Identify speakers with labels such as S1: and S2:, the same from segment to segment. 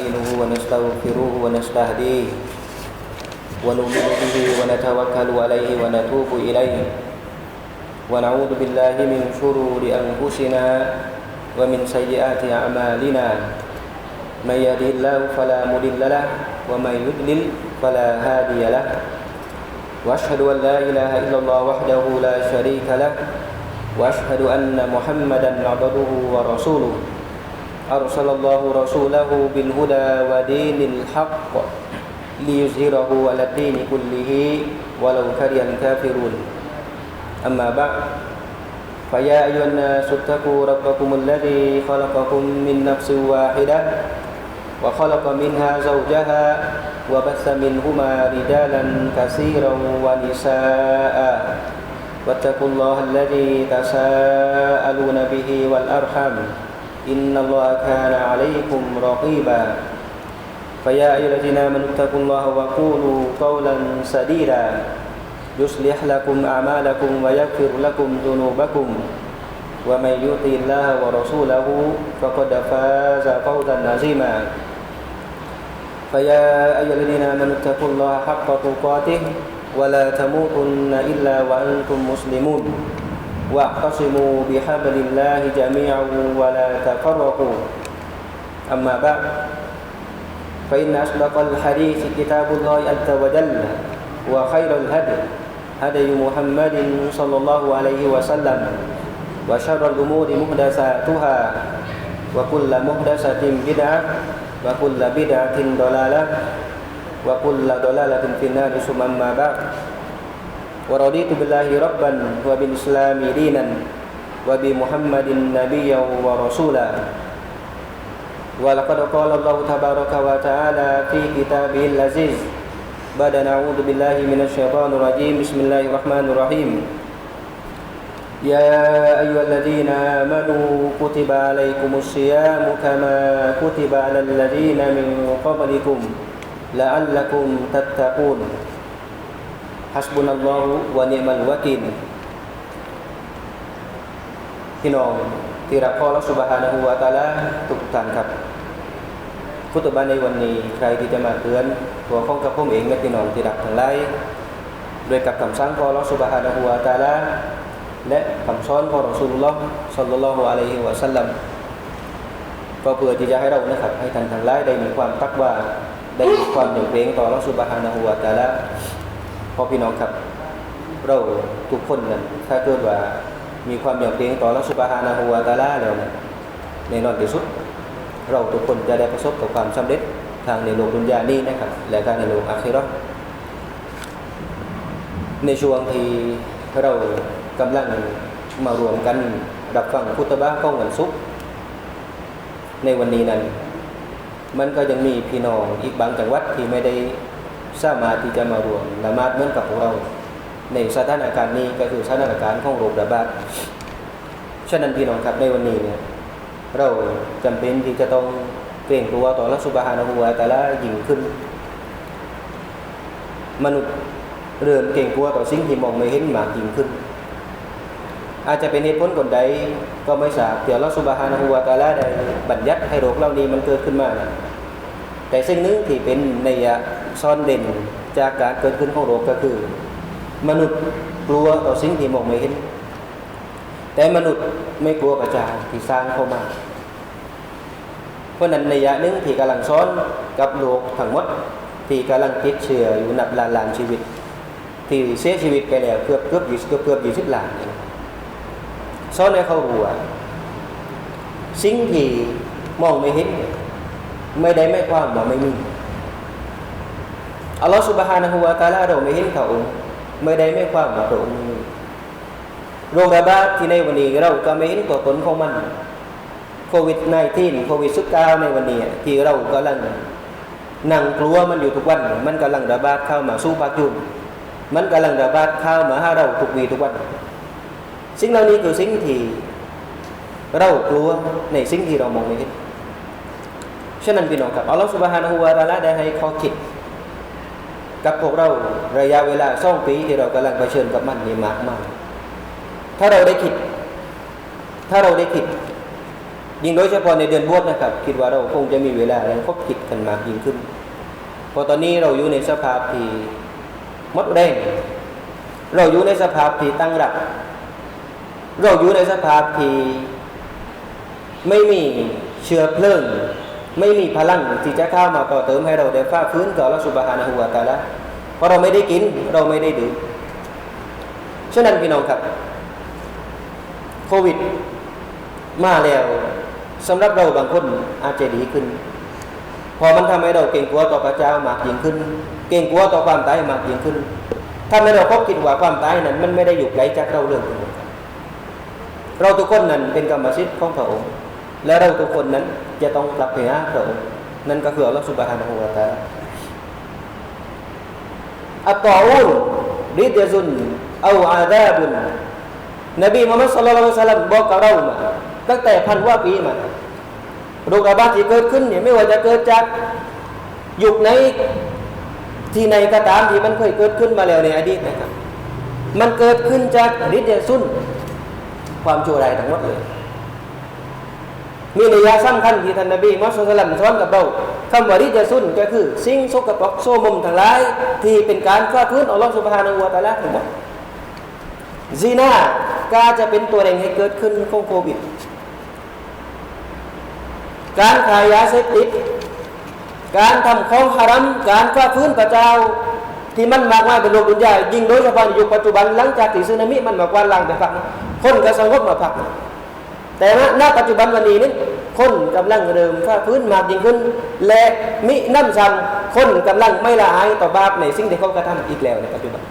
S1: ونستعينه ونستغفره ونستهديه ونؤمن به ونتوكل عليه ونتوب إليه. ونعوذ بالله من شرور أنفسنا ومن سيئات أعمالنا. من يهده الله فلا مضل له ومن يضلل فلا هادي له. وأشهد أن لا إله إلا الله وحده لا شريك له. وأشهد أن محمدا عبده ورسوله. ارسل الله رسوله بالهدى ودين الحق ليظهره على الدين كله ولو كره الكافرون. أما بعد فيا أيها الناس اتقوا ربكم الذي خلقكم من نفس واحدة وخلق منها زوجها وبث منهما رجالا كثيرا ونساء. واتقوا الله الذي تساءلون به والأرحم إن الله كان عليكم رقيبا. فيا أيها الذين آمنوا اتقوا الله وقولوا قولا سديدا. يصلح لكم أعمالكم ويغفر لكم ذنوبكم. ومن يطع الله ورسوله فقد فاز فوزا عظيما. فيا أيها الذين آمنوا اتقوا الله حق تقاته ولا تموتن إلا وأنتم مسلمون. واعتصموا بحبل الله جميعا ولا تفرقوا. أما بعد فإن أصدق الحديث كتاب الله عز وجل وخير الهدي هدي محمد صلى الله عليه وسلم وشر الأمور محدثاتها وكل محدثة بدعة وكل بدعة ضلالة وكل ضلالة في النار ثم أما بعد. ورضيت بالله ربا وبالإسلام دينا وبمحمد نبيا ورسولا. ولقد قال الله تبارك وتعالى في كتابه العزيز بعد نعوذ بالله من الشيطان الرجيم. بسم الله الرحمن الرحيم. يا أيها الذين آمنوا كتب عليكم الصيام كما كتب على الذين من قبلكم لعلكم تتقون. ฮัสบุนัลลอฮุวะเนียมัลวะกิน พี่น้องที่รักพ่อและสุบฮานะฮูวะตาละทุกท่านครับ คุตบานในวันนี้ใครที่จะมาเตือนหัวข้องกับผมเองและพี่น้องที่รักทั้งหลายด้วยกับคำสั่งพ่อและสุบฮานะฮูวะตาละและคำสอนของรอสูลุลลอฮ์สัลลัลลอฮุอะลัยฮิวะสัลลัมก็เพื่อที่จะให้เรานะครับให้ท่านทั้งหลายได้มีความตักว่าได้มีความเหนียวเพลงต่อรัสุบฮานะฮูวะตาละ พอพี่น้องครับเราทุกคนนั้นถ้าเกิดว่ามีความอย่างเพลงต่อรัสุบฮานะฮูวตาละแล้วเนี่ยในนอนที่สุด เราทุกคนจะได้ประสบกับความสำเร็จทางในโลกดุนยานี้นะครับและการในโลกอาคิราะห์ในช่วงที่เรากำลังมารวมกันรับฟังพุทธบ้าของวันศุกร์ในวันนี้นั้น มันก็ยังมีพี่น้องอีกบางจังหวัดที่ไม่ได้ สามารถที่จะมารวมละมาดเหมือนกับพวกเรา ในสถานการณ์นี้ก็คือสถานการณ์ของโรคระบาดฉะนั้นพี่น้องครับในวันนี้เนี่ยเราจำเป็นที่จะต้องเกรงกลัวต่อรัสุบฮานะฮูวาตาลายิ่งขึ้น มนุษย์เริ่มเกรงกลัวต่อสิ่งที่มองไม่เห็นมากยิ่งขึ้น อาจจะเป็นเหตุผลคนใดก็ไม่ทราบเดี๋ยวราสุบฮานะฮูวาตาลาได้บัญญัติให้โรคเหล่านี้มันเกิดขึ้นมานะ แต่สิ่งหนึ่งที่เป็นในซ่อนเด่นจากการเกิดขึ้นของโรคก็คือ มนุษย์กลัวต่อสิ่งที่มองไม่เห็น แต่มนุษย์ไม่กลัวประจาที่สร้างเข้ามา เพราะนั้นในยะหนึ่งที่กำลังซ้อนกับโลกทั้งหมดที่กำลังติดเชื้ออยู่นับล้านล้านชีวิต ที่เสียชีวิตไปแล้วเกือบเกือบยี่เกือบเกือบยี่สิบล้านซ้อนให้เขารู้ว่าสิ่งที่มองไม่เห็น ไม่ได้ไม่ความว่าไม่มีอัลลอฮฺสุบฮานะฮูวาตาลาเราไม่เห็นเขาองค์ไม่ได้ไม่ความว่าพระองค์มีโรคระบาดที่ในวันนี้เราก็ไม่เห็นตัวตนของมันโควิด -19 โควิด 19 ในวันนี้ที่เรากำลังนั่งกลัวมันอยู่ทุกวัน มันกำลังระบาดเข้ามาสู้ปัจจุนมันกำลังระบาดเข้ามาหาเราทุกวีทุกวัน สิ่งเหล่านี้คือสิ่งที่เรากลัวในสิ่งที่เรามองไม่เห็น ฉะนั้นพี่น้องครับอัลลอฮฺสุบฮานะฮูวาตาลาได้ให้ข้อคิด กับพวกเราระยะเวลาสองปีที่เรากำลังเผชิญกับมันนี่มากมากถ้าเราได้คิด ถ้าเราได้คิด ยิ่งโดยเฉพาะในเดือนบวชนะครับ คิดว่าเราคงจะมีเวลาแล้วก็คิดกันมากยิ่งขึ้นเพราะตอนนี้เราอยู่ในสภาพที่มดแรงเราอยู่ในสภาพที่ตั้งหลัก เราอยู่ในสภาพที่ไม่มีเชื้อเพลิง ไม่มีพลังที่จะเข้ามาต่อเติมให้เราได้ฟ้าฟื้นกับอัลลอฮฺสุบฮานะฮูวาตาละเพราะเราไม่ได้กินเราไม่ได้ดื่มฉะนั้นพี่น้องครับ โควิด มาแล้วสำหรับเราบางคนอาจจะดีขึ้น พอมันทำให้เราเก่งกลัวต่อพระเจ้ามากยิ่งขึ้น เก่งกลัวต่อความตายมากยิ่งขึ้นทำให้เราพบคิดว่าความตายนั้น มันไม่ได้อยู่ไกลจากเราเรื่องเราทุกคนนั้นเป็นกรรมสิทธิ์ของพระองค์ และเราทุกคนนั้นจะต้องกลับไปหาพระองค์นั่นก็คืออัลลอฮฺสุบฮานะฮูวะตาลาอัตตออูนริดซุนเอาอาดาบุนนบีมุฮัมมัดสุลลัลลอฮุซัลลัมบอกกับเรามาตั้งแต่พันว่าปีมาโรคระบาดที่เกิดขึ้นเนี่ยไม่ว่าจะเกิดจากยุคไหนที่ไหนก็ตามที่มันเคยเกิดขึ้นมาแล้วในอดีตนะครับ มันเกิดขึ้นจากริดซุนความชั่วร้ายทั้งหมดเลย มีนัยยะสำคัญที่ท่านนบีมุฮัมมัดสุลลัมสอนกับเราคำว่าริดซุนก็คือ สิ่งสกปรกโซมมทั้งหลาย ที่เป็นการฆ่าพื้นอัลลอฮฺสุบฮานาอูวะตะลาทั้งหมดซีน่าก็จะเป็นตัวแรงให้เกิดขึ้นของโควิด การขายยาเสพติด การทำของฮารัม การฆ่าพื้นพระเจ้าที่มันมากมายเป็นโลกดุนยายิ่งโดยเฉพาะในยุคปัจจุบันหลังจากที่สึนามิมันมากว่าลังไปพักคนก็สงบมาพัก แต่ณปัจจุบันวันนี้นี่คนกำลังเริ่มฆ่าพื้นมากยิ่งขึ้น และมิน้ำสั่งคนกำลังไม่ละอายต่อบาปในสิ่งที่เขากระทำอีกแล้วในปัจจุบัน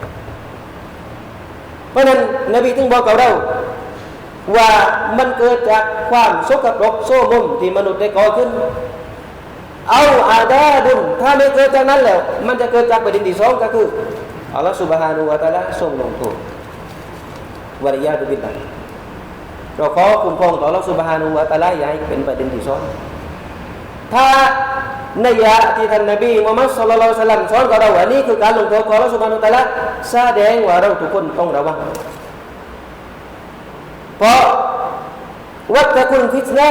S1: เพราะนั้นนบีถึงบอกกับเราว่ามันเกิดจากความสกปรกโซ่มุมที่มนุษย์ได้ก่อขึ้น เอาอาดาดุนถ้าไม่เกิดจากนั้นแล้ว มันจะเกิดจากประเด็นที่สองก็คืออัลลอฮฺสุบฮานุวะตะละทรงลงโทษวริยาตุบิลลา เราขอคุณพงต่ออัลลอฮฺสุบฮานุวะตะละอย่าให้เป็นประเด็นที่สองถ้าในยะที่ท่านนบีมุฮัมมัดสุลลัลสลัมสอนกับเราว่านี่คือการลงโทษของอัลลอฮฺสุบฮานุวะตะละแสดงว่าเราทุกคนต้องระวังเพราะวัตกุลฟิตนะ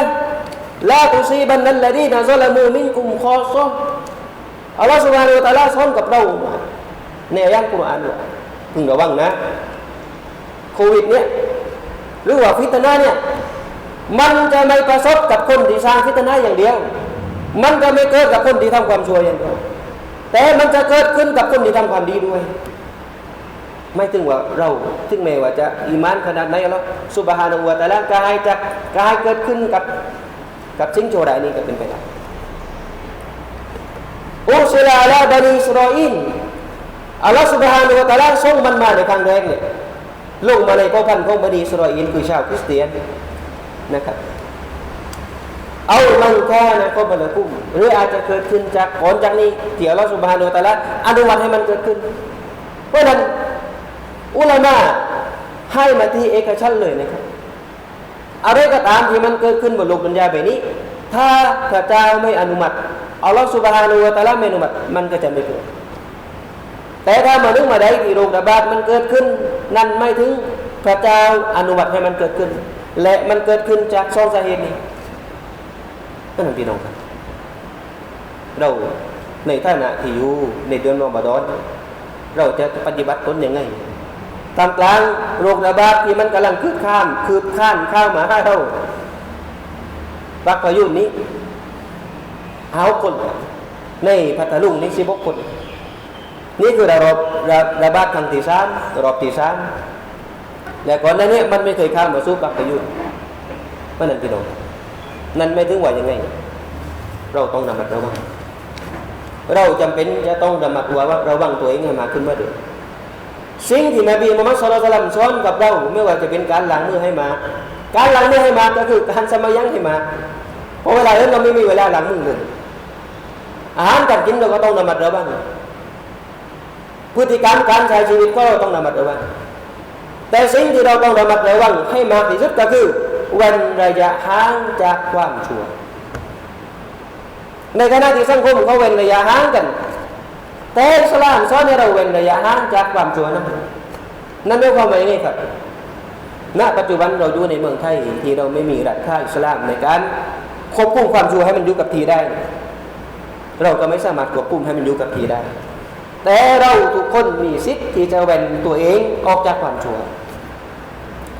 S1: ลาตุซีบันนัลลดีนะซลามูมินกุมคอซออัลลอฮฺสุบฮานาอัลตะลาสอนกับเราในอายะกุรอานว่าพึงระวังนะโควิดเนี่ย หรือว่าฟิตนะเนี่ยมันจะไม่ประสบกับคนที่สร้างฟิตนะอย่างเดียว มันจะไม่เกิดกับคนที่ทำความชั่วอย่างเดียวแต่มันจะเกิดขึ้นกับคนที่ทำความดีด้วย ไม่ถึงว่าเราถึงแม้ว่าจะอีมานขนาดไหนแล้วสุบฮานอูวะตะละกายจะกายเกิดขึ้นกับกับสิ่งชั่วร้ายนี้ก็เป็นไปได้อุสลาลาบันิอิสราอิลอัลลอฮฺสุบฮานอูวะตะละส่งมันมาในครั้งแรกเนี่ย ลงมาในเผ่าพันธุ์ของบันิอิสราอิลคือชาวคริสเตียนนะครับ เอามันแค่นะก็บรรลุหรืออาจจะเกิดขึ้นจากก่อนจากนี้เที่อัลลอฮฺสุบฮานาอูวะตะละอนุมัติให้มันเกิดขึ้น เพราะนั้นอุลามะให้มาที่เอกชันเลยนะครับอะไรก็ตามที่มันเกิดขึ้นบนโลกดุนยาแบบนี้ ถ้าพระเจ้าไม่อนุมัติอัลลอฮฺสุบฮานาอูวะตะลาไม่อนุมัติมันก็จะไม่เกิด แต่ถ้ามานึกมาได้ที่โรคระบาดมันเกิดขึ้น นั่นไม่ถึงพระเจ้าอนุมัติให้มันเกิดขึ้น และมันเกิดขึ้นจากสองสาเหตุนี้ก็นั่นพี่น้องครับเราในฐานะที่อยู่ในเดือนรอมฎอนเราจะปฏิบัติตนยังไงตามกลางโรคระบาดที่มันกำลังคืบข้ามคืบข้านเข้ามาให้เราปักพายุนี้เอาคนในพัทลุงนี่สิบกคน นี่คือระบระระบาดครั้งที่สามรอบที่สามและก่อนหน้านี้มันไม่เคยข้ามมาสู้ปักพายุเพราะนั้นพี่น้องนั่นไม่ถึงว่ายังไง เราต้องระมัดระวังเราจำเป็นจะต้องระมัดระวังระวังตัวเองให้มากขึ้นมื่อเดือนสิ่งที่นบีมุฮัมมัดสุลตัลลัมสอนกับเราไม่ว่าจะเป็นการล้างมือให้มา การล้างมือให้มาก็คือการสมัยยังให้มาเพราะเวลาเนั้นเราไม่มีเวลาล้างมือเลยอาหารการกินเราก็ต้องระมัดระวัง พฤติกรรมการใช้ชีวิตก็ต้องระมัดระวังแต่สิ่งที่เราต้องระมัดระวังให้มากที่สุดก็คือวันระยะห่างจากความชั่วในขณะที่สังคมเขาเว้นระยะห่างกัน แต่สลามสอนให้เราเว้นระยะห่างจากความชั่วนั้นนั่นไม่ความหมายนี่ครับณปัจจุบันเราอยู่ในเมืองไทยที่เราไม่มีรัฐค่าอิสลามในการควบคุมความชั่วให้มันอยู่กับทีได้ เราก็ไม่สามารถควบคุมให้มันอยู่กับทีได้ แต่เราทุกคนมีสิทธิ์ที่จะเว้นตัวเองออกจากความชั่ว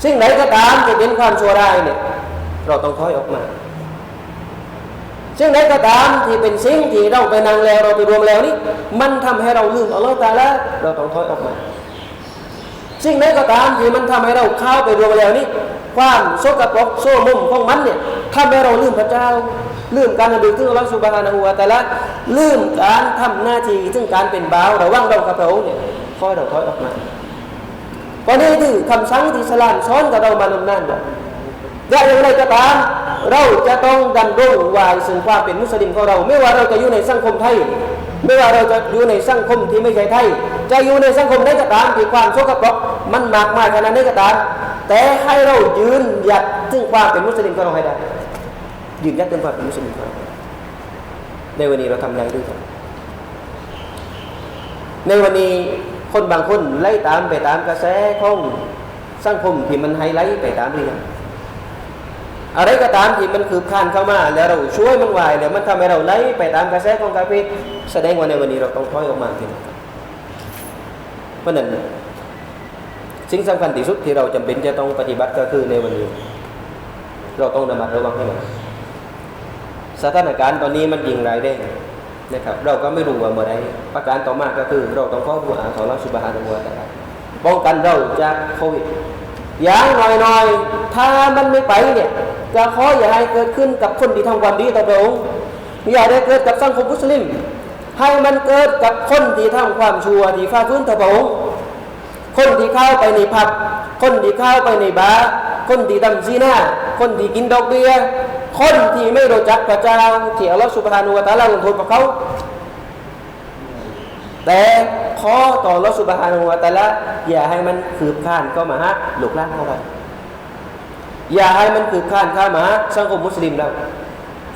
S1: สิ่งไหนก็ตามที่เป็นความชั่วได้เนี่ยเราต้องถอยออกมาสิ่งไหนก็ตามที่เป็นสิ่งที่เราไปนั่งแล้วเราไปรวมแล้วนี่มันทำให้เราลืมอัลลอฮฺตาละเราต้องถอยออกมาสิ่งไหนก็ตามที่มันทำให้เราเข้าไปรวมแล้วนี่ความโซกปรกโซ่มุมของมันเนี่ยทำให้เราลืมพระเจ้า ลืมการระลึกถึงอัลลอฮฺสุบฮานะฮูวะตะละลืมการทำหน้าที่ซึ่งการเป็นบ่าวระว่างเรากับพระองค์เนี่ยคอยเราถอยออกมาตอนนี้ถึงคำสั่งที่สลามสอนกับเรามานมนานว่าอย่างไรก็ตามเราจะต้องดันรงวายซึ่งความเป็นมุสลิมของเรา ไม่ว่าเราจะอยู่ในสังคมไทย ไม่ว่าเราจะอยู่ในสังคมที่ไม่ใช่ไทย จะอยู่ในสังคมใดก็ตามที่ความโชคกปรกมันมากมายขนาดไหนก็ตาม แต่ให้เรายืนหยัดถึงความเป็นมุสลิมของเราให้ได้ ยืนยัดถึงความเป็นมุสลิมของเราในวันนี้เราทำอะไรด้วยกันในวันนี้คนบางคนไล่ตามไปตามกระแสของสังคมที่มันไฮไลท์ไปตามเรื่องอะไรก็ตามที่มันคือข้านเข้ามาแล้วเราช่วยมันไหวแล้วมันทำให้เราไล่ไปตามกระแสของกาเฟแสดงว่าในวันนี้เราต้องถอยออกมาทีนี้เพราะนั้นสิ่งสำคัญที่สุดที่เราจำเป็นจะต้องปฏิบัติก็คือในวันนี้ เราต้องระมัดระวังให้มาก สถานการณ์ตอนนี้มันยิงรายได้นะครับ เราก็ไม่รู้ว่าเมื่อไรประการต่อมาก็คือเราต้องขอผู้อาขอรับสุบฮานะฮูวะตะอาป้องกันเราจากโควิดอย่างหน่อยๆ ถ้ามันไม่ไปเนี่ยจะขออย่าให้เกิดขึ้นกับคนที่ทำความดีต่อพระองค์อย่าได้เกิดกับสังคมมุสลิม ให้มันเกิดกับคนที่ทำความชั่วที่ฟ้าฟื้นต่อพระองค์คนที่เข้าไปในผับคนที่เข้าไปในบาร์คนที่ทำซีน่าคนที่กินดอกเบี้ย คนที่ไม่รู้จักพระเจ้าที่อัลลอฮฺสุบฮานุวะตะลาลงโทษกับเขาแต่ขอต่อรัสุบฮานุวะตะละอย่าให้มันขืบข้านเข้ามาฮะหลุกล่างเข้าไปอย่าให้มันขืบข้านเข้ามาสังคมมุสลิมเรา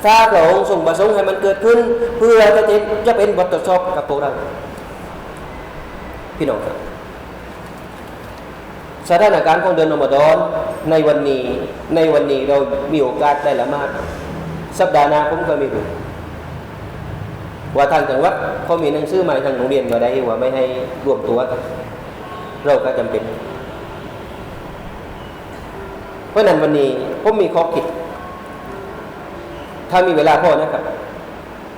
S1: ถ้าพระองค์ทรงประสงค์ให้มันเกิดขึ้น เพื่อจะจะเป็นบททดสอบกับตัวเราพี่น้องครับ สถานการณ์ของเดือนอมฎอนในวันนี้ในวันนี้เรามีโอกาสได้ละมาดสัปดาห์หน้าผมก็ไม่รู้ว่าทางจังหวัดเขามีหนังสือมาทางโรงเรียนมาได้ว่าไม่ให้รวมตัวกันเราก็จำเป็น เพราะนั้นวันนี้ผมมีข้อคิด ถ้ามีเวลาพอนะครับ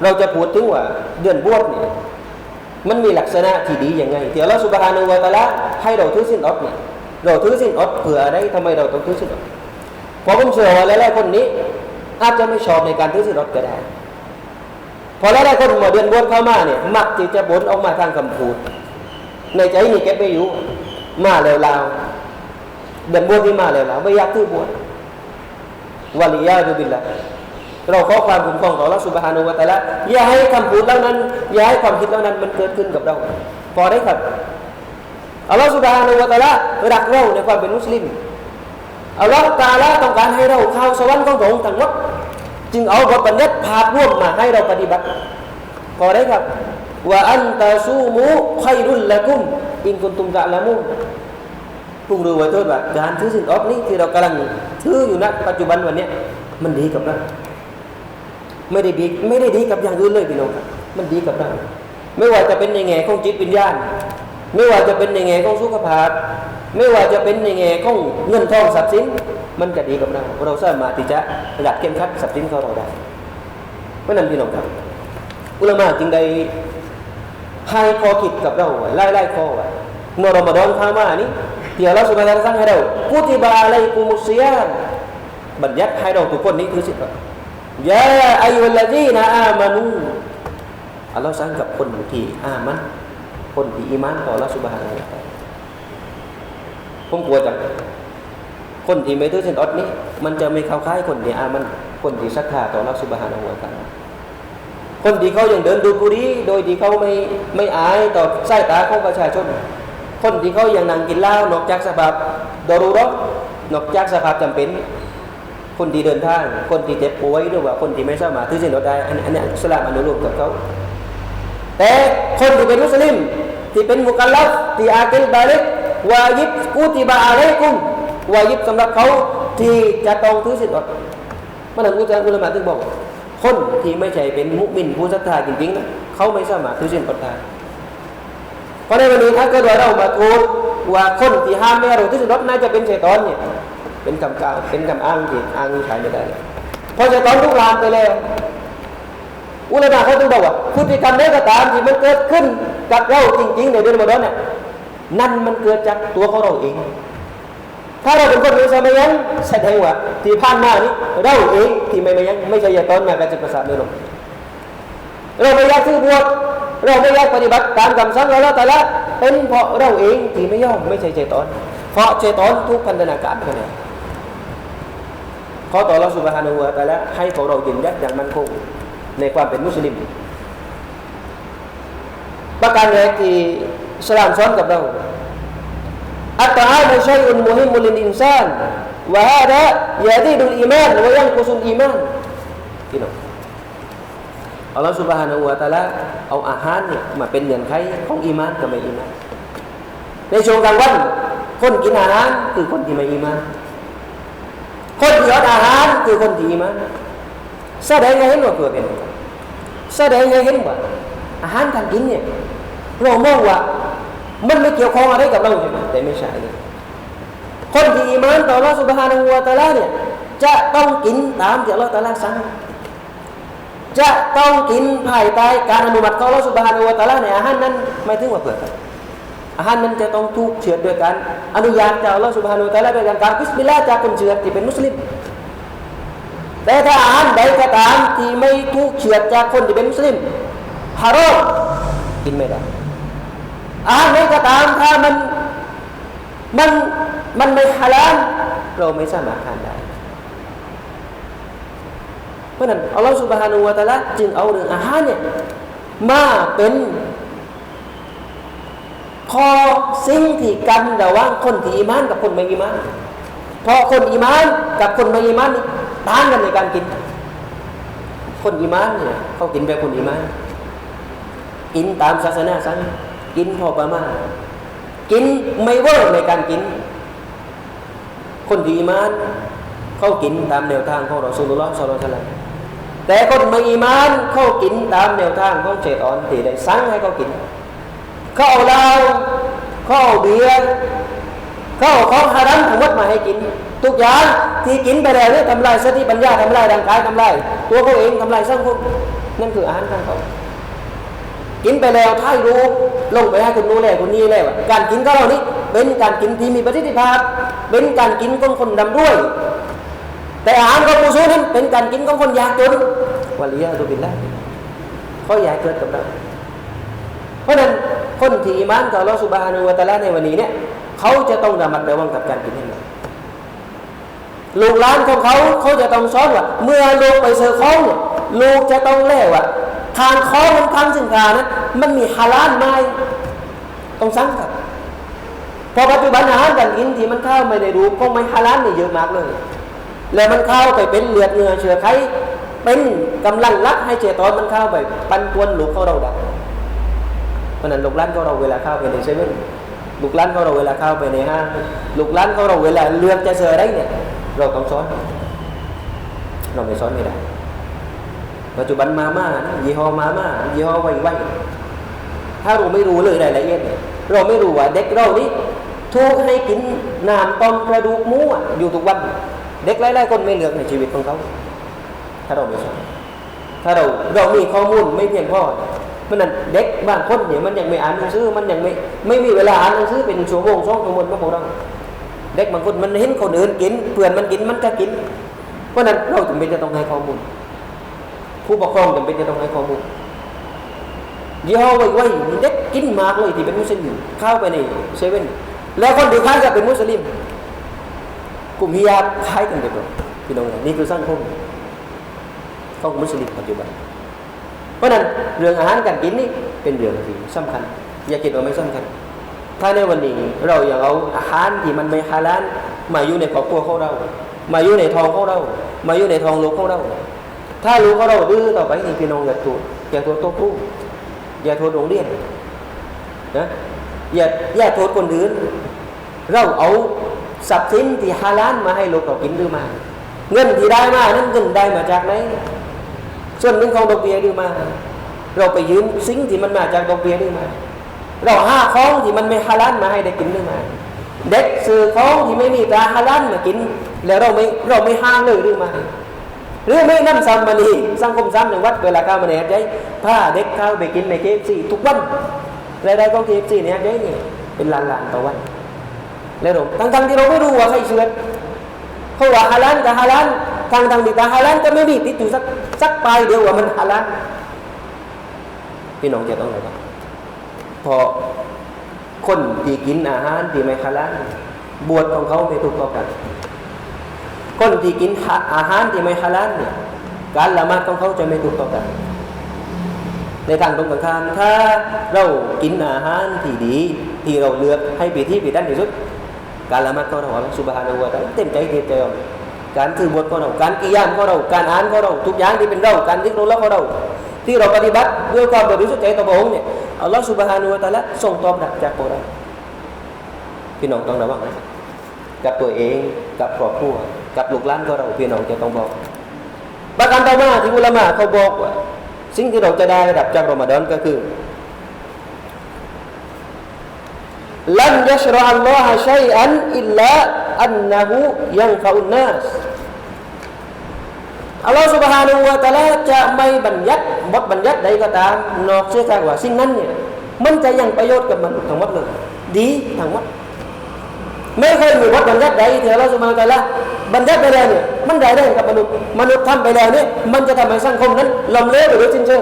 S1: เราจะพูดถึงว่าเดือนบวชเนี่ยมันมีลักษณะที่ดียังไงที่อัลลอฮฺสุบฮานาอูวะตะละให้เราถือสินอดเนี่ย เราถือสินอดเผื่ออะไรทำไมเราต้องถือสินอดเพราะผมเชื่อว่าหลายๆคนนี้ อาจจะไม่ชอบในการถือสินอดก็ได้ พอแล้วได้คนมาเดือนบวชเข้ามาเนี่ย มักที่จะบ่นออกมาทางคำพูด ในใจนี่เก็บไม่อยู่มาแล้วลาวเดือนบวชนี่มาแล้วลาวไม่อยากทื่อบวชวะลียาดุบิลละเราขอความคุ้มครองของเราสุบฮานุวะตะละอย่าให้คำพูดเหล่านั้น อย่าให้ความคิดเหล่านั้นมันเกิดขึ้นกับเรา พอได้ครับ อัลลอฮฺสุบฮานุวะตะละรักเราในความเป็นมุสลิมอัลลอฮฺตาละต้องการให้เราเข้าสวรรค์ของพระองค์ทั้งหมดจึงเอาบทบัญญัติภาพร่วมมาให้เราปฏิบัติพอได้ครับว่าอันตาซูมุไครุลละกุมอินกุนตุมตะละมุพุ่งรู้ไว้โทษว่าการถือสินอดนี้ที่เรากำลังถืออยู่ณปัจจุบันวันนี้มันดีกับเราไม่ได้ดีไม่ได้ดีกับอย่างอื่นเลยพี่น้องครับมันดีกับเราไม่ว่าจะเป็นในแง่ของจิตวิญญาณ ไม่ว่าจะเป็นในแง่ของสุขภาพ ไม่ว่าจะเป็นในแง่ของเงินทองทรัพย์สิน มันจะดีกับเราเราสามารถที่จะหลักเข้มขัดทรัพย์สินของเราได้เพราะนั้นพี่น้องครับ อุลามะจึงได้ให้ข้อคิดกับเราไล่ไล่ข้อว่าเมื่อเรอมฎอนข้ามานี้ที่อัลลอฮฺสุบฮานะสั่งให้เรากุติบาอะลัยกุมุสยามบัญญัติให้เราทุกคนนี้คือสิทธิ์ยาอายุลลีนะอามานูอัลลอฮฺสั่งกับคนที่อามัน คนที่อีมานต่อลลอฮฺสุบฮานะผมกลัวจังคนที่ไม่ถือสินอดนี้มันจะไม่เข้าค่ายคนที่อามันคนที่ศรัทธาต่อรักสุบฮานะหัวกันคนที่เขายังเดินดูบุรีโดยที่เขาไม่ไม่อายต่อสายตาของประชาชน คนที่เขายังนั่งกินเหล้านอกจากสภาพดรูรอนอกจากสภาพจำเป็นคนที่เดินทาง คนที่เจ็บป่วยหรือว่าคนที่ไม่สามารถถือสินอดได้อันนี้สลามอนุโลมกับเขา แต่คนที่เป็นมุสลิม ที่เป็นมุกัลลัฟที่อาเกลบาลิกวายิบกูติบาอะลัยกุมวายิบสำหรับเขาที่จะต้องถือสินอดเพราะนั้นอุลามะอุลามะถึงบอก คนที่ไม่ใช่เป็นมุมินผู้ศรัทธาจริงๆนะเขาไม่สามารถทุศีลอดทานเพราะในวันนี้ถ้าเกิดว่าเรามาทูลว่าคนที่ห้ามไม่ให้เราทุศีลอดน่าจะเป็นชัยตอนเนี่ยเป็นคำกล่าวเป็นคำอ้างที่อ้างใช้ไม่ได้เพราะชัยตอนทุกลามไปแล้วอุลามะเขาถึงบอกว่าพฤติกรรมใดก็ตามที่มันเกิดขึ้น กับเราจริง ๆ ในเดือนรอมฎอนเนี่ยนั่นมันเกิดจากตัวของเราเอง ถ้าเราเป็นคนมีสมัยังแสดงว่าที่ผ่านมานี้เราเองที่ไม่มายังไม่ใช่ยาตอนมาการจิตประสาทเลยหรอกเราไม่อยากซื้อบวชเราไม่อยากปฏิบัติตามคำสั่งของเราแต่ละเป็นเพราะเราเองที่ไม่ยอมไม่ใช่เจตอน เพราะเจตอนทุกพันธนาการกันเนี่ยขอต่อเราสุบฮานาหัวแต่ละให้ของเรายืนยันอย่างมั่นคงในความเป็นมุสลิม ประการแรกที่สลามสอนกับเรา الطعام شيء مهم للإنسان وهذا يزيد الإيمان وينقص الإيمان พี่น้องอัลลอฮฺ سبحانه และ تعالى เอาอาหารเนี่ยมาเป็นเงื่อนไขของอีมานกับไม่อีมานในช่วงกลางวันคนกินอาหารคือคนที่ไม่อีมานคนที่อดอาหารคือคนที่อีมานแสดงให้เห็นว่าเกิดเป็นแสดงให้เห็นว่า อาหารการกินเนี่ยเรามองว่ามันไม่เกี่ยวข้องอะไรกับเราใช่ไหมแต่ไม่ใช่เลยคนที่อีมานต่อ Allah Subhanahu Wa Taala เนี่ยจะต้องกินตามที่ Allah Taala สั่งจะต้องกินภายใต้การอนุมัติของ Allah Subhanahu Wa Taala ในอาหารนั้นไม่ถึงว่าเปิดอาหารนั้นจะต้องถูกเฉือดโดยการอนุญาตจาก Allah Subhanahu Wa Taala โดยการการบิสมิลลาห์จากคนเฉือดที่เป็นมุสลิมแต่ถ้าอาหารใดก็ตามที่ไม่ถูกเฉือดจากคนที่เป็นมุสลิม ฮารอมกินไม่ได้อาหารไหนก็ตามถ้ามันมันมันไม่ฮาลาลเราไม่สามารถทานได้เพราะนั้นอัลลอฮฺสุบฮานูวะตะละจึงเอาเรื่องอาหารเนี่ยมาเป็นพอสิ่งที่กันระหว่างคนที่อีมานกับคนไม่อีมานเพอคนอีมานกับคนไม่อีมานนี่ต่างกันในการกิน คนอีมานเนี่ยเขากินแบบคนอีมาน กินตามศาสนาสั่งกินพอประมาณกินไม่เวอร์ในการกิน คนที่อีมานเขากินตามแนวทางของเรอสูลุลลัลลัลลอฮุอะลัยฮิแต่คนไม่อีมานเขากินตามแนวทางของเจตอนที่ได้สั่งให้เขากินเขาเอาเหล้าเขาเอาเบียร์เขาเอาของฮารัมทั้งหมดมาให้กิน ทุกอย่างที่กินไปแล้วเนี่ยทำลายสติปัญญาทำลายร่างกายทำลายตัวเขาเองทำลายสังคมนั่นคืออาหารของเขา กินไปแล้วถ้ารู้ลงไปให้คุณรู้แล้วคุณนี่แล้วการกินของเรานี้เป็นการกินที่มีประสิทธิภาพ เป็นการกินของคนดำด้วย แต่อาหารของมูซูนั้นเป็นการกินของคนยากจนวะลียาตุบิลละเขาอยากเกิดกับเราเพราะนั้นคนที่อิมานกับอัลลอฮฺสุบฮานุวะตะลาในวันนี้เนี่ยเขาจะต้องระมัดระวังกับการกินให้มากลูกหลานของเขาเขาจะต้องสอนว่า เมื่อลูกไปเซอร์คองลูกจะต้องเล่ว่า ทางคอมันทางสินค้านั้นมันมีฮาลาลไหมต้องสังครับพอปัจจุบันอาหารการกินที่มันเข้าไม่ได้ดูก็ไม่ฮาลาลนี่เยอะมากเลย แล้วมันเข้าไปเป็นเลือดเนื้อเชื้อไขเป็นกำลังลักให้เจตอนมันเข้าไปปันปวนลูกของเราได้เพราะนั้นลูกหลานของเราเวลาเข้าไปในเซเว่นลูกหลานของเราเวลาเข้าไปในห้างลูกหลานของเราเวลาเลือกจะเจออะไรเนี่ยเราต้องสอนเราไม่สอนไม่ได้ ปัจจุบันมาม่ายี่ห้อมาม่ายี่ห้อไวไวถ้าเราไม่รู้เลยรายละเอียดเนี่ยเราไม่รู้ว่าเด็กเรานี่ถูกให้กินน้ำต้มกระดูกหมูอยู่ทุกวัน เด็กหลายๆคนไม่เลือกในชีวิตของเขา ถ้าเราไม่สอนถ้าเราเรามีข้อมูลไม่เพียงพอเพราะนั้นเด็กบางคนเนี่ยมันยังไม่อ่านหนังสือมันยังไม่ไม่มีเวลาอ่านหนังสือเป็นชั่วโมงสองชั่วโมงของเราเด็กบางคนมันเห็นคนอื่นกินเพื่อนมันกินมันก็กินเพราะนั้นเราจำเป็นจะต้องให้ข้อมูล ผู้ปกครองจำเป็นจะต้องให้ข้อมูลยี่ห้อไว้ไว้เด็กกินมากเลยที่เป็นมุสลิมเข้าไปในเซเว่นแล้วคนที่ค้ายก็เป็นมุสลิม กลุ่มฮิยาบคล้ายกันเด็กพี่น้องนี่คือสังคมของมุสลิมปัจจุบัน เพราะนั้นเรื่องอาหารการกินนี่เป็นเรื่องที่สำคัญ อย่าคิดว่าไม่สำคัญ ถ้าในวันนี้เราอยากเอาอาหารที่มันไม่ฮาลาลมาอยู่ในครอบครัวของเรา มาอยู่ในทองของเรา มาอยู่ในทองลูกของเรา ถ้าลูกของเราดื้อต่อไปนี่พี่น้องอย่าโทษอย่าโทษตัวครูอย่าโทษโรงเรียนนะอย่าอย่าโทษคนอื่น เราเอาทรัพย์สินที่ฮาลาลมาให้ลูกเรากินหรือม่เงินที่ได้มานั้นเงินได้มาจากไหนส่วนหนึ่งของดอกเบี้ยดื้อมา เราไปยืมสิ่งที่มันมาจากดอกเบี้ยดื้อมา เราห้าของที่มันไม่ฮาลาลมาให้ได้กินดื้อมาเด็กซื้อของที่ไม่มีตราฮาลาลมากิน แล้วเราไม่เราไม่ห้างเลยดื้อมา หรือไม่นั่นซ้ำมานีสังคมซ้ำอย่างวัดเวลาเข้ามาเนี่ยใจพาเด็กเข้าไปกินในเคฟซีทุกวันรายได้ของเคฟซีเนี่ยใจเนี่ยเป็นล้านๆต่อวันแล้วเราทั้งๆที่เราไม่รู้ว่าใครเชื้อเขาว่าฮาลาลกับฮาลาลทางทางดีแต่ฮาลาลก็ไม่มีติดอยู่สักสักปลายเดียวว่ามันฮาลาลพี่น้องจะต้องอะไรบ้างพอคนที่กินอาหารที่ไม่ฮาลาลบวชของเขาไม่ถูกต้องกัน คนที่กินอาหารที่ไม่ฮาลาลเนี่ยการละหมาดของเขาจะไม่ถูกต้องกันในทางตรงกันข้ามถ้าเรากินอาหารที่ดี ที่เราเลือกให้ปีที่ปีด้านที่สุด การละหมาดของเราสุบฮานาหูวะตะอาลาเต็มใจเต็มใจการถือบทของเรา การกิยามของเรา การอ่านของเรา ทุกอย่างที่เป็นเรา การที่รู้แล้วของเรา ที่เราปฏิบัติด้วยความบริสุทธิ์ใจต่อพระองค์เนี่ยอัลลอฮฺสุบฮานาหูวะตะลาส่งตอบรับจากพวกเราพี่น้องต้องระวังนะกับตัวเองกับครอบครัว กับลูกหลานของเราพี่น้องจะต้องบอกประการต่อมาที่อุลามะเขาบอกว่า สิ่งที่เราจะได้ระดับจากรอมฎอนก็คือ ลันยัชรออัลลอฮะชัยอันอิลลาอันนะฮูยังฟาอุนนัสอัลลอฮฺ سبحانه และ تعالى จะไม่บัญญัติบทบัญญัติใดก็ตาม นอกเสียจากว่าสิ่งนั้นเนี่ยมันจะยังประโยชน์กับมนุษย์ทั้งหมดเลย ดีทั้งหมด ไม่เคยมีบทบรรญัตใดที่เราจะมาแต่ละบรรญัติไปแล้วเนี่ยมันได้ได้กับมนุษย์มนุษย์ทำไปแล้วนี่มันจะทำให้สังคมนั้นล้มเลิกไปโดจริงจริง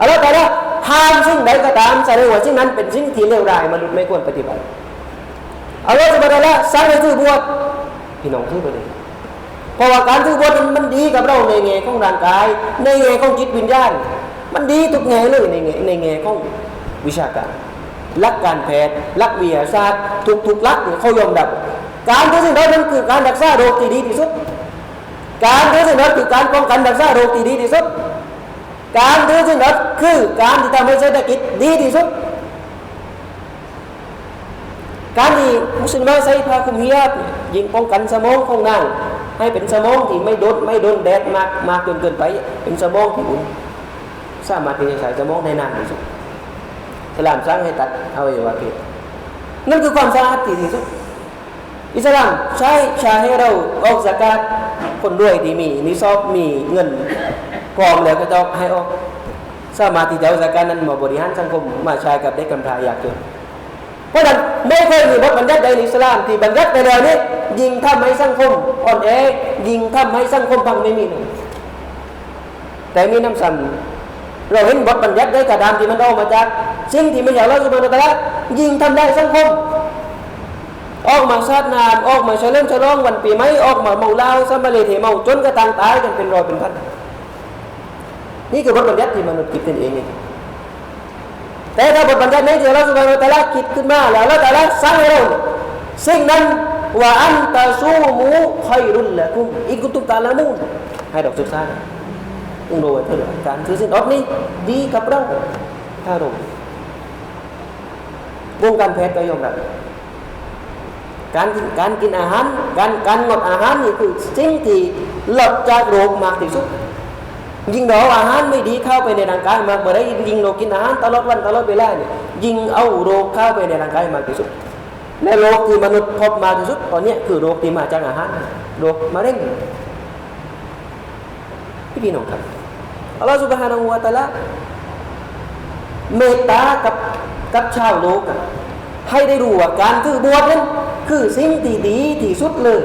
S1: อะไรแต่ละห้ามสิ่งใดก็ตามแสดงว่าสิ่งนั้นเป็นสิ่งที่เลวร้ายมนุษย์ไม่ควรปฏิบัติอาละสุมาแต่ละสร้างให้ถือบวชพี่น้องถือไปเลยเพราะว่าการถือบวชมันดีกับเราในแง่ของร่างกาย ในแง่ของจิตวิญญาณ มันดีทุกแง่เลยในแง่ในแง่ของวิชาการ ลักการแพทย์ลักวิทยาศาสตร์ทุกทุกลักเนี่ยเขายอมรับ การถือสิ่งนั้นคือการรักษาโรคที่ดีที่สุด การถือสิ่งนั้นคือการป้องกันรักษาโรคที่ดีที่สุด การถือสิ่งนั้นคือการที่ทำให้เศรษฐกิจดีที่สุด การที่มุสลิมใส่ผ้าคลุมฮิญาบยิงป้องกันสมองของนางให้เป็นสมองที่ไม่โดนไม่โดนแดดมากมากจนเกินไป เป็นสมองที่อุ่นสามารถที่จะใช้สมองได้นานที่สุด สลามสร้างให้ตัดเอาไว้ว่าเพศนั่นคือความสะอาดที่ที่สุดอิสลามใช้ชาให้เราออกสกาดคนรวยที่มีนิซอบมีเงินพร้อมแล้วก็จะให้ออกสามารถที่จะเอาสกาดนั้นมาบริหารสังคมมาใช้กับเด็กกำพร้าอยากจนเพราะฉะนั้นไม่เคยมีบทบัญญัติใดในอิสลามที่บัญญัติไปแล้วนี้ยิงทำให้สังคมอ่อนแอยิงทำให้สังคมพังไม่มีหนึ่งแต่มีน้ำซ้ำเราเห็นบทบัญญัติได้กระดานที่มันออกมาจาก สิ่งที่ไม่อยากเล่าสุภาพแต่ยิงทำได้สังคม ออกมาซาดนามออกมาเฉลิมฉลองวันปีใหม่ออกมาเมาเหล้าซัมมาเลเทเมาจนกระทั่งตายกันเป็นร้อยเป็นพันนี่คือบทบัญญัติที่มนุษย์คิดกันเองเองแต่ถ้าบทบัญญัตินี้ที่เราสุภาพแต่ละคิดขึ้นมาแล้วแล้วแต่ละสร้างให้เราสิ่งนั้นว่าอันตะซูมูคอยรุนละกุมอีกุตุตาละมูนให้เราศึกษาต้องรู้ไว้เถอะการถือสินอดนี้ดีกับเราถ้าเรา วงกันแพทย์ก็ยอมรับการการกินอาหาร การการงดอาหารนี่คือสิ่งที่หลบจากโรคมากที่สุด ยิ่งเราอาหารไม่ดีเข้าไปในร่างกายมากเมื่อไรยิ่งเรากินอาหารตลอดวันตลอดเวลาเนี่ยยิ่งเอาโรคเข้าไปในร่างกายมากที่สุดในะโรคที่มนุษย์พบมากที่สุดตอนนี้คือโรคที่มาจากอาหารโรคมาเร็งพี่พี่น้องครับอัลลอฮฺสุบฮานาหูวาตะละเมตตากับ กับชาวโลกให้ได้รู้ว่าการคือบวชนั้นคือสิ่งที่ดีที่สุดเลย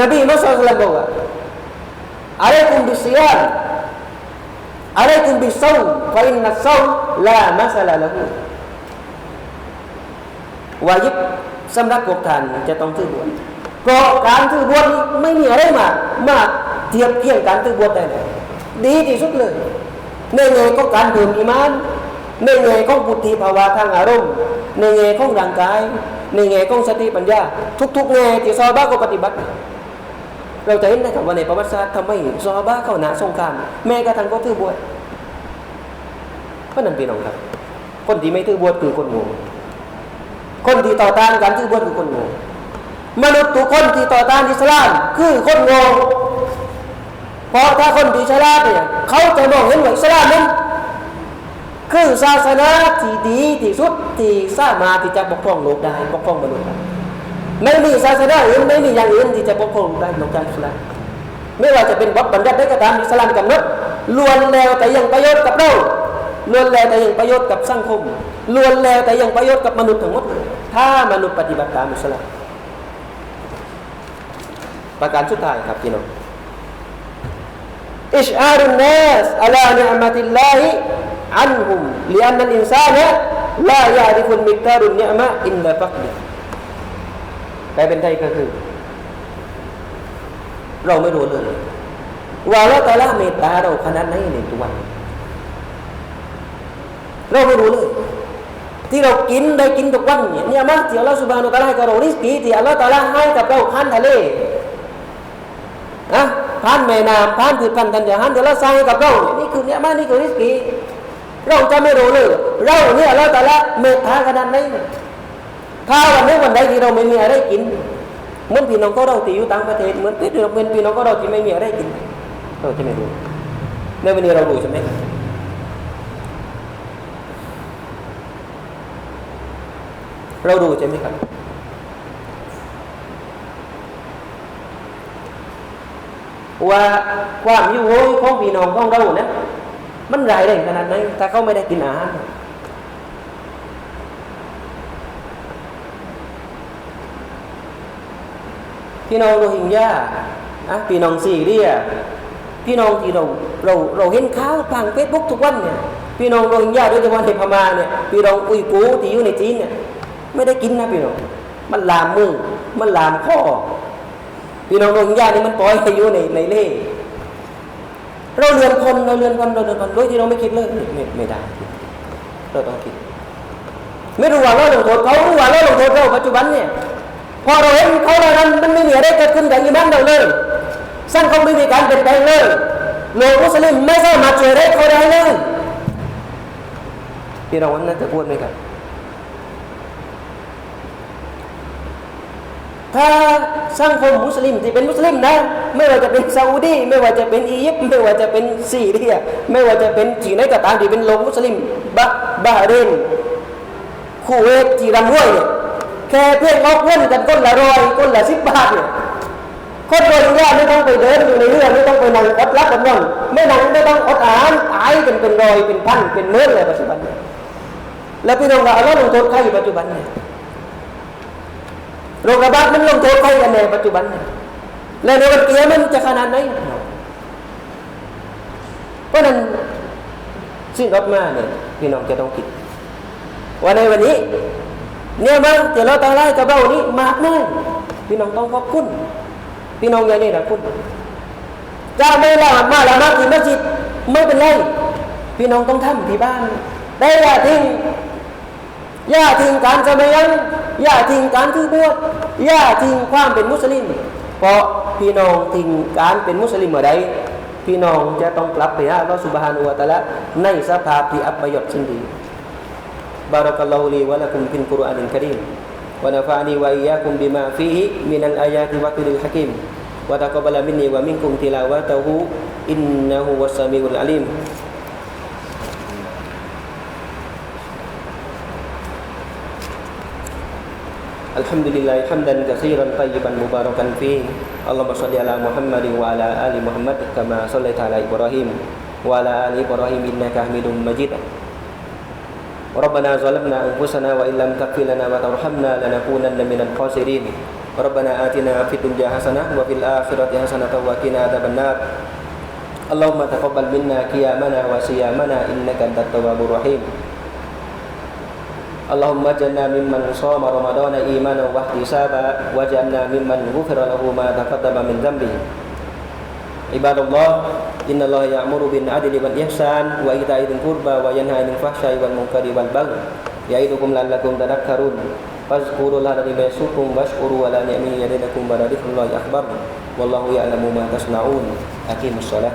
S1: นบีมุสลิมบอกว่าอะไรคุณบิสยาอะไรคุณบิสซาฟอินนัสซาลามัสลาละหูวายิบสำหรับพวกท่านจะต้องถือบวชก็การถือบวชไม่มีอะไรมามาเทียบเทียงการถือบวชได้เลยดีที่สุดเลยในเงยก็การเพิ่มอีมาน ในแง่ของบุตรีภาวะทางอารมณ์ ในแง่ของร่างกาย ในแง่ของสติปัญญา ทุกๆแง่ที่ซอบ้าก็ปฏิบัติ เราจะเห็นนะครับว่าในประวัติศาสตร์ทำไมซอฮาเขาหนาสงครามแม้กระทั่งก็ถือบวชเพราะนั้นพี่น้องครับ คนที่ไม่ถือบวชคือคนโง่คนที่ต่อต้านการถือบวชคือคนโง่มนุษย์ทุกคนที่ต่อต้านอิสลามคือคนโง่เพราะถ้าคนที่ฉลาดเนี่ยเขาจะมองเห็นว่าอิสลามนั้น คือศาสนาที่ดีที่สุดที่สามารถที่จะปกป้องโลกได้ปกป้องมนุษย์ได้ไม่มีศาสนาอื่นไม่มีอย่างอื่นที่จะปกป้องได้นอกจากอิสลามไม่ว่าจะเป็นบทบัญญัติใดก็ตามอิสลามกำหนดล้วนแล้วแต่ยังประโยชน์กับเราล้วนแล้วแต่ยังประโยชน์กับสังคมล้วนแล้วแต่ยังประโยชน์กับมนุษย์ทั้งหมดถ้ามนุษย์ปฏิบัติตามอิสลามประการสุดท้ายครับพี่น้องอิชอารุนนัสอัลานิอัมติลลาฮิ อันฮุมลิอันนัลอินซานะลายาริฟุลมิกตารุนเนิอมะอินลาฟักดิแปลเป็นไทยก็คือ เราไม่รู้เลยว่าเราต่ละเมตตาเราขนาดไหนในตัววันเราไม่รู้เลยที่เรากินได้กินทุกวันเนี่ยเนี่ยมั้งที่อัลลอฮฺสุบานุตะลาให้กับเราริสกีที่อัลลอฮฺตะลาให้กับเราข้านทะเลนะผ่านแม่น้ำผ่านพืชพันธุ์ธัญญาหารเดี๋ยวเราสร้างให้กับเราเนี่ยนี่คือเนี่ยมานี่คือริสกี เราจะไม่รู้เลยเราเนี่ยเราแต่ละเมตตาขนาดไหนถ้าวันนี้วันใดที่เราไม่มีอะไรกินเหมือนพี่น้องก็เราที่อยู่ต่างประเทศเหมือนพี่น้อเป็นพี่น้องก็เราที่ไม่มีอะไรกินเราจะไม่รู้ในวันนี้เรารู้ใช่ไหมเรารู้ใช่ไหมครับว่าความยุ่งโวยของพี่น้องของเราเนี่ย มันรายแรงขนาดไหนถ้าเขาไม่ได้กินอาหารพี่น้องโรฮิงญาอะพี่น้องซีเรีย พี่น้องที่เราเราเราเห็นข่าวทางเฟซบุ๊กทุกวันเนี่ย พี่น้องโรฮิงญาโดยเฉพาะในพม่าเนี่ย พี่น้องอุยกูที่อยู่ในจีนเนี่ย ไม่ได้กินนะพี่น้อง มันลามมือ มันลามข้อ พี่น้องโรฮิงญานี่มันปล่อยให้อยู่ในในเล่ เราเลือนคนเราเลือนคนเราเลือนคนโดยที่เราไม่คิดเลยไม่ไม่ได้เราต้องคิด ไม่รู้ว่าเราลงโทษเขารู้ว่าเราลงโทษเราปัจจุบันเนี่ยพอเราเห็นเขาเรานั้นมันไม่มีอะไรเกิดขึ้นกับอิมานเราเลยสร้างเขาไม่มีการเปลี่ยนแปลงเลยโลกมุสลิมไม่สามารถช่วยได้เขาได้เลยพี่น้องวันนั้นจะพูดไหมครับ ถ้าสังคมมุสลิมที่เป็นมุสลิมนะ ไม่ว่าจะเป็นซาอุดีไม่ว่าจะเป็นอียิปต์ไม่ว่าจะเป็นซีเรียไม่ว่าจะเป็นที่ไหนก็ตามที่เป็นโลกมุสลิมบาบาเรนคูเวตที่รำห้วยเนี่ยแค่เพื่อนเขาเพื่อนกันก้นละร้อยก้นละสิบบาทเนี่ยคนโดยญาไม่ต้องไปเดินอยู่ในเรือไม่ต้องไปนั่งอดรับกันนอนไม่นั่งไม่ต้องอดอาหารตายกันเป็นรอยเป็นพันเป็นเมื่อเลยปัจจุบันเนี่ยแล้วพี่น้องเราเอาลงโทษใครอยู่ปัจจุบันเนี่ย โรคระบาดมันลงโทษใครกันในปัจจุบันนี่ยและในวันเกียมันจะขนาดไหนเพราะนั้นสิ่งรถมาเนี่ยพี่น้องจะต้องคิด ว่าในวันนี้เนี่ยมาเดี๋ยวเราตั้งไล่กับเรานี้มากมายพี่น้องต้องขอบคุณพี่น้องอย่างนี้นะคุณจะไม่ละหมาดมาละมาดที่มัสยิดไม่เป็นไรพี่น้องต้องทำที่บ้าน ได้อย่าทิ้ง อย่าทิ้งการสมัยังอย่าทิ้งการถือบวชอย่าทิ้งความเป็นมุสลิม เพราะพี่น้องทิ้งการเป็นมุสลิมเมื่อใดพี่น้องจะต้องกลับไปหาอัลลอฮฺสุบฮานุวะตะละในสภาพที่อัปยศสิ้นดี بارك الله لي ولكم في القرآن الكريم ونفعني وإياكم بما فيه من الآيات والذكر الحكيم وتقبل مني ومنكم تلاوته إنه هو السميع العليم الحمد لله حمدا كثيرا طيبا مباركا فيه اللهم صل على محمد وعلى آل محمد كما صليت على إبراهيم وعلى آل إبراهيم إنك حميد مجيد ربنا ظلمنا أنفسنا وإن لم تغفر لنا وترحمنا لنكونن من الخاسرين ربنا آتنا في الدنيا حسنة وفي الآخرة حسنة وقنا عذاب النار اللهم تقبل منا قيامنا وصيامنا إنك أنت التواب الرحيم اللهم اجعلنا ممن صام رمضان إيمانا واحتسابا واجعلنا ممن غفر له ما تقدم من ذنبه عباد الله إن الله يأمر بالعدل والإحسان وإيتاء ذي القربى وينهى عن الفحشاء والمنكر والبغي يعظكم لعلكم تذكرون فاذكروا الله الذي يذكركم واشكروا على نعمه يزدكم ولذكر الله أكبر والله يعلم ما تصنعون أقيموا الصلاة